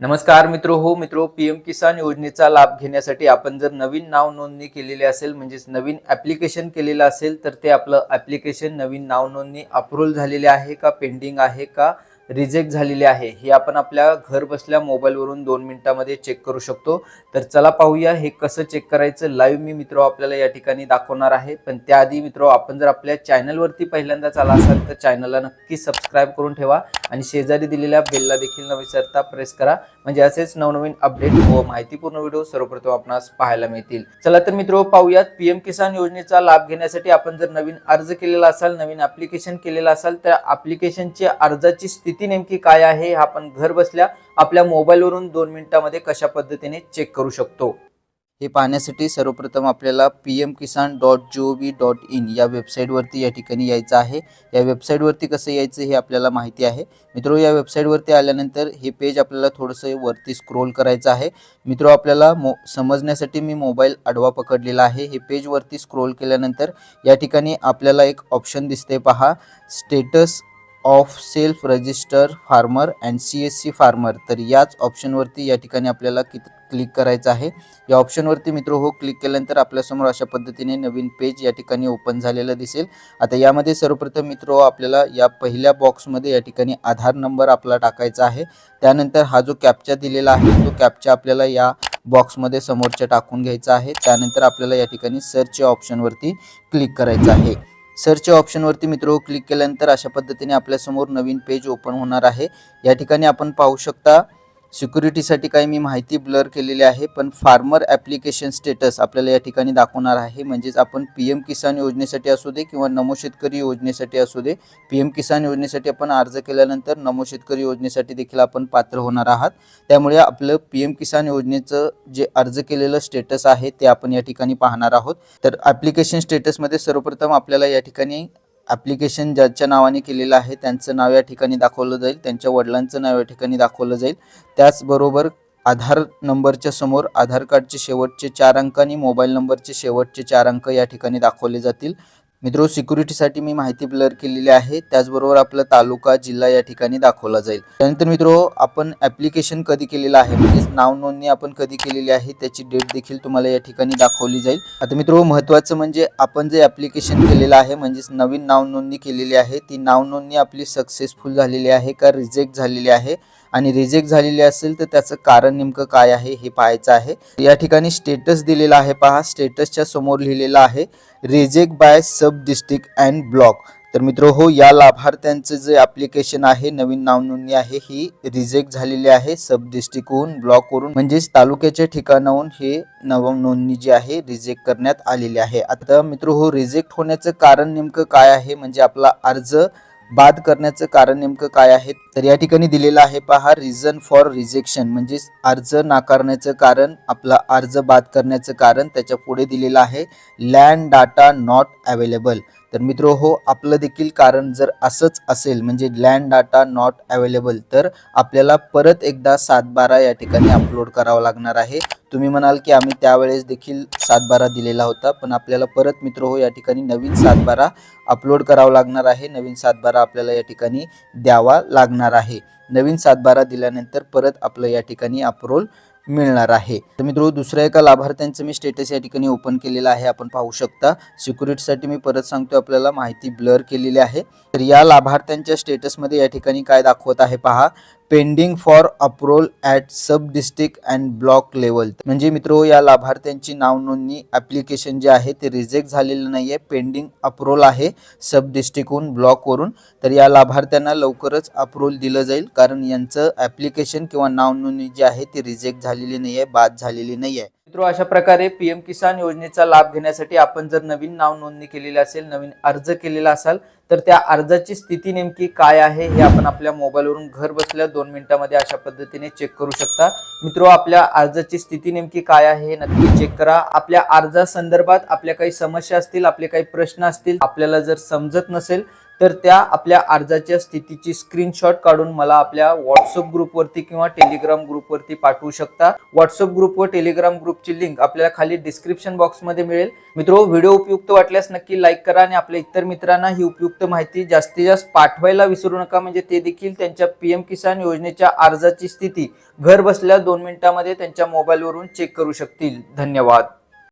नमस्कार मित्र हो मित्र पीएम किसान योजनेचा लाभ घेण्यासाठी आपण जर नवीन नाव नोंदणी केलेली असेल म्हणजेच नवीन ॲप्लिकेशन केलेलं असेल तर ते आपलं ॲप्लिकेशन नवीन नाव नोंदणी अप्रूव्हल झालेले आहे का पेंडिंग आहे का? रिजेक्ट झालेली आहे. हे आपण आपल्या घर बसल्या मोबाईलवरून दोन मिनिटामध्ये चेक करू शकतो. तर चला पाहूया हे कसं चेक करायचं. लाईव्ह मी मित्र आपल्याला या ठिकाणी दाखवणार आहे. पण त्याआधी मित्र आपण जर आपल्या चॅनलवरती पहिल्यांदाच आला असाल तर चॅनलला नक्की सबस्क्राईब करून ठेवा. आणि शेजारी दिलेल्या बेलला देखील न विसरता प्रेस करा. म्हणजे असेच नवनवीन अपडेट व माहितीपूर्ण व्हिडिओ सर्वप्रथम आपणास पाहायला मिळतील. चला तर मित्र पाहूयात. पीएम किसान योजनेचा लाभ घेण्यासाठी आपण जर नवीन अर्ज केलेला असाल नवीन ऍप्लिकेशन केलेलं असाल तर ऍप्लिकेशनची अर्जाची स्थिती नेमकी काय आहे हे आपण घर बसल्या आपल्या मोबाईलवरून दोन मिनिटामध्ये कशा पद्धतीने चेक करू शकतो? हे पाहण्यासाठी सर्वप्रथम आपल्याला P M Kisan dot G O V dot in या वेबसाईटवरती या ठिकाणी यायचं आहे. या वेबसाईटवरती कसं यायचं हे आपल्याला माहिती आहे. मित्रो या वेबसाईटवरती आल्यानंतर हे पेज आपल्याला थोडंसं वरती स्क्रोल करायचं आहे. मित्रो आपल्याला मो समजण्यासाठी मी मोबाईल आडवा पकडलेला आहे. हे पेजवरती स्क्रोल केल्यानंतर या ठिकाणी आपल्याला एक ऑप्शन दिसते पहा. Status of self register farmer and C S C farmer. तर याच ऑप्शनवरती या ठिकाणी आपल्याला कि क्लिक करायचं आहे. या ऑप्शनवरती मित्र हो क्लिक केल्यानंतर आपल्यासमोर अशा पद्धतीने नवीन पेज या ठिकाणी ओपन झालेलं दिसेल. आता यामध्ये सर्वप्रथम मित्र हो आपल्याला या पहिल्या बॉक्समध्ये या ठिकाणी आधार नंबर आपला टाकायचा आहे. त्यानंतर हा जो कॅपचा दिलेला आहे तो कॅपचा आपल्याला या बॉक्समध्ये समोरच्या टाकून घ्यायचा आहे. त्यानंतर आपल्याला या ठिकाणी सर्च या ऑप्शनवरती क्लिक करायचं आहे. सर्च ऑप्शनवरती मित्र हो, क्लिक केल्यानंतर अशा पद्धतीने आपल्यासमोर नवीन पेज ओपन होणार आहे. या ठिकाणी आपण पाहू शकता सिक्युरिटीसाठी काही मी माहिती ब्लर केलेली आहे पण फार्मर ॲप्लिकेशन स्टेटस आपल्याला या ठिकाणी दाखवणार आहे. म्हणजेच आपण पी एम किसान योजनेसाठी असू दे किंवा नमो शेतकरी योजनेसाठी असू दे पी एम किसान योजनेसाठी आपण अर्ज केल्यानंतर नमो शेतकरी योजनेसाठी देखील आपण पात्र होणार आहात. त्यामुळे आपलं पी एम किसान योजनेचं जे अर्ज केलेलं स्टेटस आहे ते आपण या ठिकाणी पाहणार आहोत. तर ॲप्लिकेशन स्टेटसमध्ये सर्वप्रथम आपल्याला या ठिकाणी ॲप्लिकेशन ज्याच्या नावाने केलेलं आहे त्यांचं नाव या ठिकाणी दाखवलं जाईल त्यांच्या वडिलांचं नाव या ठिकाणी दाखवलं जाईल. त्याचबरोबर आधार नंबरच्या समोर आधार कार्डचे शेवटचे चार अंक आणि मोबाईल नंबरचे शेवटचे चार अंक या ठिकाणी दाखवले जातील. मित्रो सिक्युरिटीसाठी मी माहिती ब्लर केलेली आहे. त्याचबरोबर आपला तालुका जिल्हा या ठिकाणी दाखवला जाईल. त्यानंतर मित्रो आपण ॲप्लिकेशन कधी केलेलं आहे? म्हणजेच नाव नोंदणी आपण कधी केलेली आहे? त्याची डेट देखील तुम्हाला या ठिकाणी दाखवली जाईल. आता मित्रो महत्त्वाचं म्हणजे आपण जे ॲप्लिकेशन केलेलं आहे म्हणजेच नवीन नाव नोंदणी केलेली आहे ती नाव नोंदणी आपली सक्सेसफुल झालेली आहे का रिजेक्ट झालेली आहे? आणि रिजेक्ट झालेली असेल तर त्याचं कारण नेमकं काय आहे? हे पाहायचं आहे. या ठिकाणी स्टेटस दिलेला आहे पहा. स्टेटसच्या समोर लिहिलेलं आहे reject by sub district and block तर मित्र हो या लाभार्थ्यांचं जे ॲप्लिकेशन आहे नवीन नाव नोंदणी आहे ही रिजेक्ट झालेली आहे सब डिस्ट्रिक्टहून ब्लॉकवरून म्हणजेच तालुक्याच्या ठिकाणाहून हे नव नोंदणी जी आहे रिजेक्ट करण्यात आलेली आहे. आता मित्र हो रिजेक्ट होण्याचं कारण नेमकं काय आहे? म्हणजे आपला अर्ज बाद करण्याचं कारण नेमकं काय आहे? तर या ठिकाणी दिलेलं आहे पहा रिझन फॉर रिजेक्शन म्हणजेच अर्ज नाकारण्याचं कारण आपला अर्ज बाद करण्याचं कारण त्याच्या पुढे दिलेलं आहे लँड डाटा नॉट अवेलेबल तर मित्र हो आपलं देखील कारण जर असंच असेल म्हणजे लँड डाटा नॉट अवेलेबल तर आपल्याला परत एकदा सात बारा या ठिकाणी अपलोड करावं लागणार आहे. तुम्ही म्हणाल की आम्ही त्यावेळेस देखील सात बारा दिलेला होता पण आपल्याला परत मित्र हो या ठिकाणी नवीन सात बारा अपलोड करावं लागणार आहे. नवीन सात बारा आपल्याला या ठिकाणी द्यावा लागणार आहे. नवीन सात बारा दिल्यानंतर परत आपलं या ठिकाणी अप्रोल मिळणार आहे. तर मित्रो दुसऱ्या एका लाभार्थ्यांचं मी स्टेटस या ठिकाणी ओपन केलेलं आहे. आपण पाहू शकता सिक्युरिटीसाठी मी परत सांगतो आपल्याला माहिती ब्लर केलेली आहे. तर या लाभार्थ्यांच्या स्टेटसमध्ये या ठिकाणी काय दाखवत आहे पहा. Pending for approval at sub district and block level म्हणजे मित्रो या लाभार्थ्यांची नाव नोंदणी ॲप्लिकेशन जे आहे ते रिजेक्ट झालेलं नाही आहे पेंडिंग अप्रोल आहे सब डिस्ट्रिक्टहून ब्लॉकवरून तर या लाभार्थ्यांना लवकरच अप्रोल दिलं जाईल. कारण यांचं ॲप्लिकेशन किंवा नाव नोंदणी जी आहे ती रिजेक्ट झालेली नाही आहे बाद झालेली नाही आहे मित्रो अशा प्रकारे पीएम किसान योजनेचा लाभ घेण्यासाठी आपण जर नवीन नाव नोंदणी केलेली असेल नवीन अर्ज केलेला असाल तर त्या अर्जाची स्थिती नेमकी काय आहे हे आपण आपल्या मोबाईलवरून घर बसल्या दोन मिनिटांमध्ये अशा पद्धतीने चेक करू शकता. मित्रो आपल्या अर्जाची स्थिती नेमकी काय आहे हे नक्की चेक करा. आपल्या अर्जासंदर्भात आपल्या काही समस्या असतील आपले काही प्रश्न असतील आपल्याला जर समजत नसेल तर त्या आपल्या अर्जाच्या स्थितीची स्क्रीनशॉट काढून मला आपल्या व्हॉट्सअप ग्रुपवरती किंवा टेलिग्राम ग्रुपवरती पाठवू शकता. व्हॉट्सअप ग्रुप व टेलिग्राम ग्रुपची लिंक आपल्याला खाली डिस्क्रिप्शन बॉक्समध्ये मिळेल. मित्रो व्हिडिओ उपयुक्त वाटल्यास नक्की लाईक करा आणि आपल्या इतर मित्रांना ही उपयुक्त माहिती जास्तीत जास्त पाठवायला विसरू नका. म्हणजे ते देखील त्यांच्या पीएम किसान योजनेच्या अर्जाची स्थिती. घर बसल्या दोन मिनिटांमध्ये त्यांच्या मोबाईलवरून चेक करू शकतील. धन्यवाद.